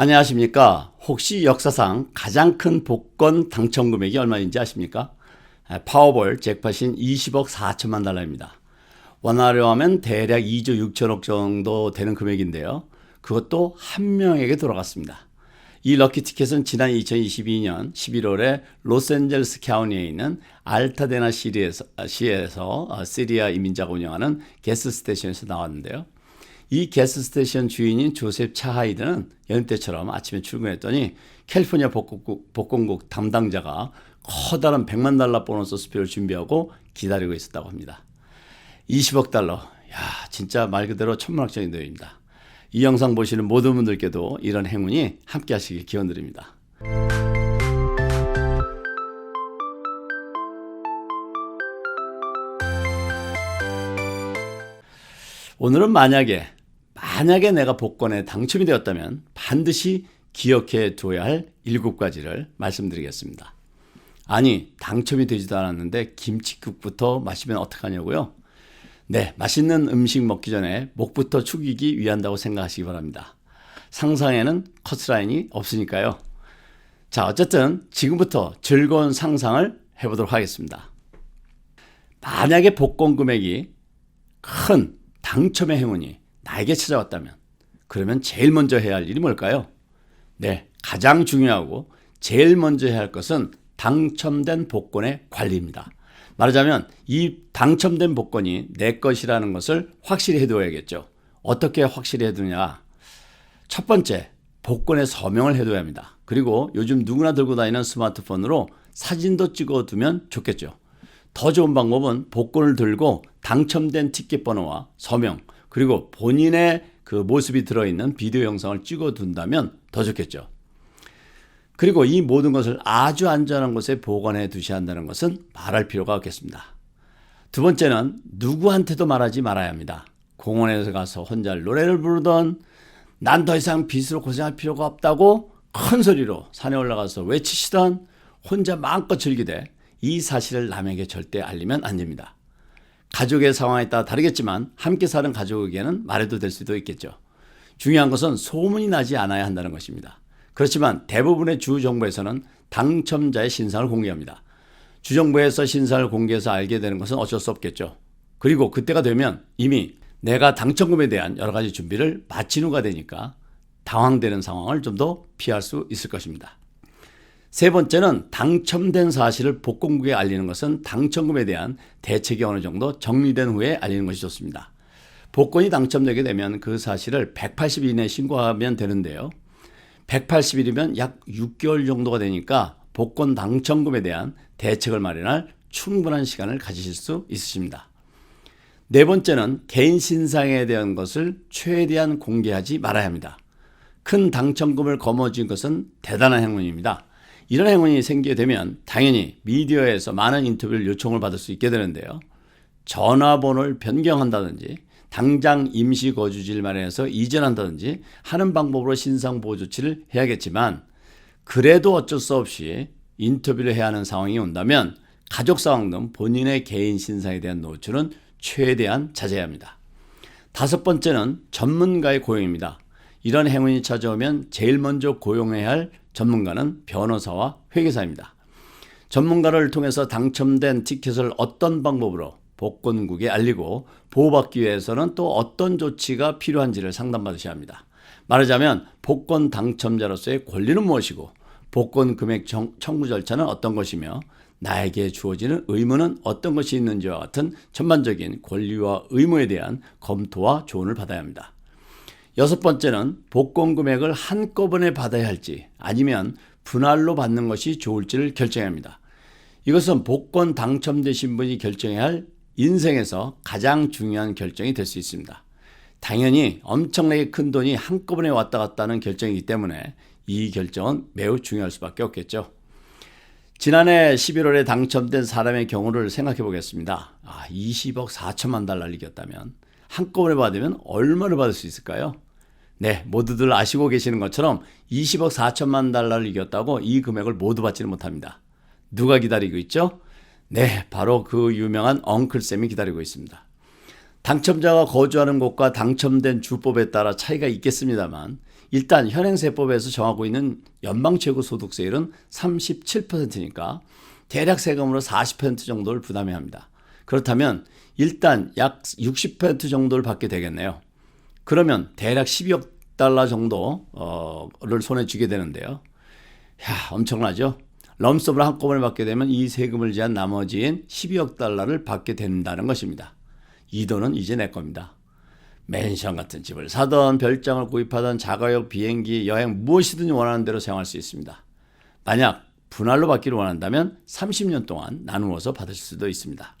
안녕하십니까. 혹시 역사상 가장 큰 복권 당첨 금액이 얼마인지 아십니까? 아, 파워볼 잭팟인 20억 4천만 달러입니다. 원화로 하면 대략 2조 6천억 정도 되는 금액인데요. 그것도 한 명에게 돌아갔습니다. 이 럭키 티켓은 지난 2022년 11월에 로스앤젤레스 카운티에 있는 알타데나 시리에서, 시에서 어, 시리아 이민자가 운영하는 게스 스테이션에서 나왔는데요. 이 게스 스테이션 주인인 조셉 차하이드는 여느 때처럼 아침에 출근했더니 캘리포니아 복권국, 복권국 담당자가 커다란 100만 달러 보너스 수표를 준비하고 기다리고 있었다고 합니다. 20억 달러. 야, 진짜 말 그대로 천문학적인 내용입니다. 이 영상 보시는 모든 분들께도 이런 행운이 함께 하시길 기원드립니다. 오늘은 만약에 만약에 내가 복권에 당첨이 되었다면 반드시 기억해 두어야 할 일곱 가지를 말씀드리겠습니다. 아니, 당첨이 되지도 않았는데 김치국부터 마시면 어떡하냐고요? 네, 맛있는 음식 먹기 전에 목부터 축이기 위한다고 생각하시기 바랍니다. 상상에는 커트라인이 없으니까요. 자, 어쨌든 지금부터 즐거운 상상을 해보도록 하겠습니다. 만약에 복권 금액이 큰 당첨의 행운이 나에게 찾아왔다면 그러면 제일 먼저 해야 할 일이 뭘까요? 네, 가장 중요하고 제일 먼저 해야 할 것은 당첨된 복권의 관리입니다. 말하자면 이 당첨된 복권이 내 것이라는 것을 확실히 해두어야겠죠. 어떻게 확실히 해두냐? 첫 번째, 복권에 서명을 해둬야 합니다. 그리고 요즘 누구나 들고 다니는 스마트폰으로 사진도 찍어두면 좋겠죠. 더 좋은 방법은 복권을 들고 당첨된 티켓 번호와 서명, 그리고 본인의 그 모습이 들어있는 비디오 영상을 찍어둔다면 더 좋겠죠. 그리고 이 모든 것을 아주 안전한 곳에 보관해 두셔야 한다는 것은 말할 필요가 없겠습니다. 두 번째는 누구한테도 말하지 말아야 합니다. 공원에서 가서 혼자 노래를 부르던 난 더 이상 빚으로 고생할 필요가 없다고 큰 소리로 산에 올라가서 외치시던 혼자 마음껏 즐기되 이 사실을 남에게 절대 알리면 안 됩니다. 가족의 상황에 따라 다르겠지만 함께 사는 가족에게는 말해도 될 수도 있겠죠. 중요한 것은 소문이 나지 않아야 한다는 것입니다. 그렇지만 대부분의 주 정부에서는 당첨자의 신상을 공개합니다. 주정부에서 신상을 공개해서 알게 되는 것은 어쩔 수 없겠죠. 그리고 그때가 되면 이미 내가 당첨금에 대한 여러 가지 준비를 마친 후가 되니까 당황되는 상황을 좀 더 피할 수 있을 것입니다. 세 번째는 당첨된 사실을 복권국에 알리는 것은 당첨금에 대한 대책이 어느 정도 정리된 후에 알리는 것이 좋습니다. 복권이 당첨되게 되면 그 사실을 180일 이내에 신고하면 되는데요. 180일이면 약 6개월 정도가 되니까 복권 당첨금에 대한 대책을 마련할 충분한 시간을 가지실 수 있으십니다. 네 번째는 개인 신상에 대한 것을 최대한 공개하지 말아야 합니다. 큰 당첨금을 거머쥔 것은 대단한 행운입니다. 이런 행운이 생기게 되면 당연히 미디어에서 많은 인터뷰를 요청을 받을 수 있게 되는데요. 전화번호를 변경한다든지 당장 임시 거주지를 마련해서 이전한다든지 하는 방법으로 신상 보호 조치를 해야겠지만 그래도 어쩔 수 없이 인터뷰를 해야 하는 상황이 온다면 가족 상황 등 본인의 개인 신상에 대한 노출은 최대한 자제해야 합니다. 다섯 번째는 전문가의 고용입니다. 이런 행운이 찾아오면 제일 먼저 고용해야 할 전문가는 변호사와 회계사입니다. 전문가를 통해서 당첨된 티켓을 어떤 방법으로 복권국에 알리고 보호받기 위해서는 또 어떤 조치가 필요한지를 상담받으셔야 합니다. 말하자면 복권 당첨자로서의 권리는 무엇이고 복권 금액 청구 절차는 어떤 것이며 나에게 주어지는 의무는 어떤 것이 있는지와 같은 전반적인 권리와 의무에 대한 검토와 조언을 받아야 합니다. 여섯 번째는 복권 금액을 한꺼번에 받아야 할지 아니면 분할로 받는 것이 좋을지를 결정해야 합니다. 이것은 복권 당첨되신 분이 결정해야 할 인생에서 가장 중요한 결정이 될 수 있습니다. 당연히 엄청나게 큰 돈이 한꺼번에 왔다 갔다 하는 결정이기 때문에 이 결정은 매우 중요할 수밖에 없겠죠. 지난해 11월에 당첨된 사람의 경우를 생각해 보겠습니다. 아, 20억 4천만 달러를 이겼다면 한꺼번에 받으면 얼마를 받을 수 있을까요? 네, 모두들 아시고 계시는 것처럼 20억 4천만 달러를 이겼다고 이 금액을 모두 받지는 못합니다. 누가 기다리고 있죠? 네, 바로 그 유명한 엉클쌤이 기다리고 있습니다. 당첨자가 거주하는 곳과 당첨된 주법에 따라 차이가 있겠습니다만 일단 현행세법에서 정하고 있는 연방 최고 소득세율은 37%니까 대략 세금으로 40% 정도를 부담해야 합니다. 그렇다면 일단 약 60% 정도를 받게 되겠네요. 그러면 대략 12억 달러 정도를 손에 쥐게 되는데요. 야, 엄청나죠? 럼썸을 한꺼번에 받게 되면 이 세금을 제한 나머지인 12억 달러를 받게 된다는 것입니다. 이 돈은 이제 내 겁니다. 맨션 같은 집을 사던 별장을 구입하던 자가용 비행기 여행 무엇이든지 원하는 대로 사용할 수 있습니다. 만약 분할로 받기를 원한다면 30년 동안 나누어서 받을 수도 있습니다.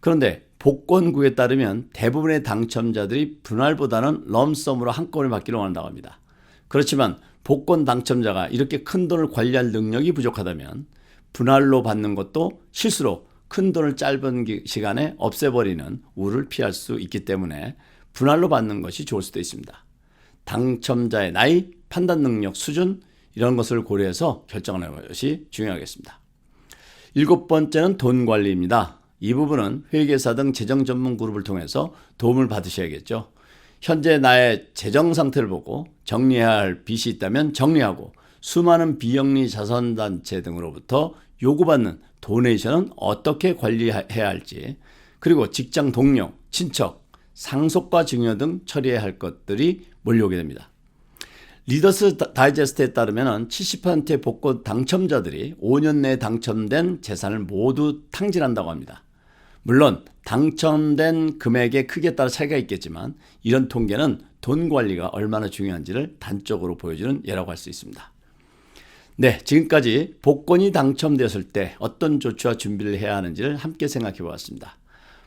그런데 복권구에 따르면 대부분의 당첨자들이 분할보다는 럼썸으로 한꺼번에 받기를 원한다고 합니다. 그렇지만 복권 당첨자가 이렇게 큰 돈을 관리할 능력이 부족하다면 분할로 받는 것도 실수로 큰 돈을 짧은 시간에 없애버리는 우를 피할 수 있기 때문에 분할로 받는 것이 좋을 수도 있습니다. 당첨자의 나이, 판단 능력 수준 이런 것을 고려해서 결정하는 것이 중요하겠습니다. 일곱 번째는 돈 관리입니다. 이 부분은 회계사 등 재정 전문 그룹을 통해서 도움을 받으셔야겠죠. 현재 나의 재정 상태를 보고 정리해야 할 빚이 있다면 정리하고 수많은 비영리 자선단체 등으로부터 요구받는 도네이션은 어떻게 관리해야 할지 그리고 직장 동료, 친척, 상속과 증여 등 처리해야 할 것들이 몰려오게 됩니다. 리더스 다이제스트에 따르면 70%의 복권 당첨자들이 5년 내에 당첨된 재산을 모두 탕진한다고 합니다. 물론 당첨된 금액의 크기에 따라 차이가 있겠지만 이런 통계는 돈 관리가 얼마나 중요한지를 단적으로 보여주는 예라고 할 수 있습니다. 네, 지금까지 복권이 당첨되었을 때 어떤 조치와 준비를 해야 하는지를 함께 생각해 보았습니다.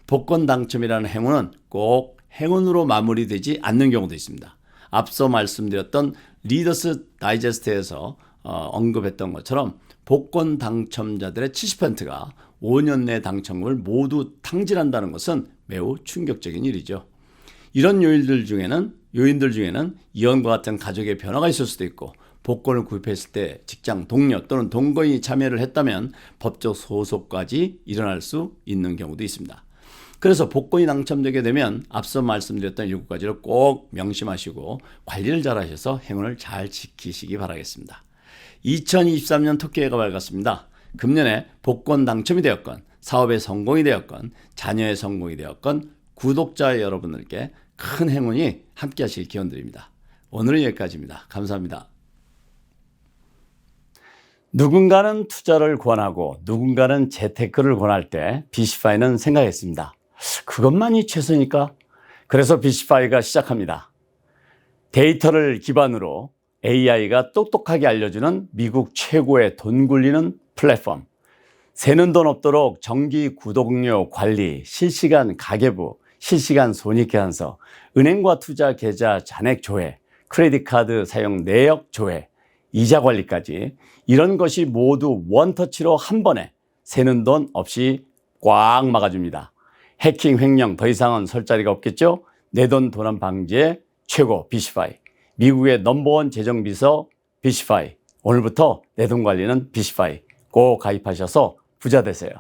복권 당첨이라는 행운은 꼭 행운으로 마무리되지 않는 경우도 있습니다. 앞서 말씀드렸던 리더스 다이제스트에서 어, 언급했던 것처럼 복권 당첨자들의 70%가 5년 내 당첨금을 모두 탕진한다는 것은 매우 충격적인 일이죠. 이런 요인들 중에는 요인들 중에는 이혼과 같은 가족의 변화가 있을 수도 있고 복권을 구입했을 때 직장 동료 또는 동거인이 참여를 했다면 법적 소속까지 일어날 수 있는 경우도 있습니다. 그래서 복권이 당첨되게 되면 앞서 말씀드렸던 일곱 가지를 꼭 명심하시고 관리를 잘 하셔서 행운을 잘 지키시기 바라겠습니다. 2023년 토끼해가 밝았습니다. 금년에 복권 당첨이 되었건 사업의 성공이 되었건 자녀의 성공이 되었건 구독자 여러분들께 큰 행운이 함께 하시길 기원 드립니다. 오늘은 여기까지입니다. 감사합니다. 누군가는 투자를 권하고 누군가는 재테크를 권할 때 비시파이는 생각했습니다. 그것만이 최선일까? 그래서 비시파이가 시작합니다. 데이터를 기반으로 AI가 똑똑하게 알려주는 미국 최고의 돈 굴리는 플랫폼. 새는 돈 없도록 정기 구독료 관리, 실시간 가계부, 실시간 손익계산서, 은행과 투자 계좌 잔액 조회, 크레딧 카드 사용 내역 조회, 이자 관리까지 이런 것이 모두 원터치로 한 번에 새는 돈 없이 꽉 막아줍니다. 해킹 횡령 더 이상은 설 자리가 없겠죠? 내 돈 도난 방지의 최고 비시파이. 미국의 넘버원 재정비서 비시파이. 오늘부터 내 돈 관리는 비시파이. 꼭 가입하셔서 부자 되세요.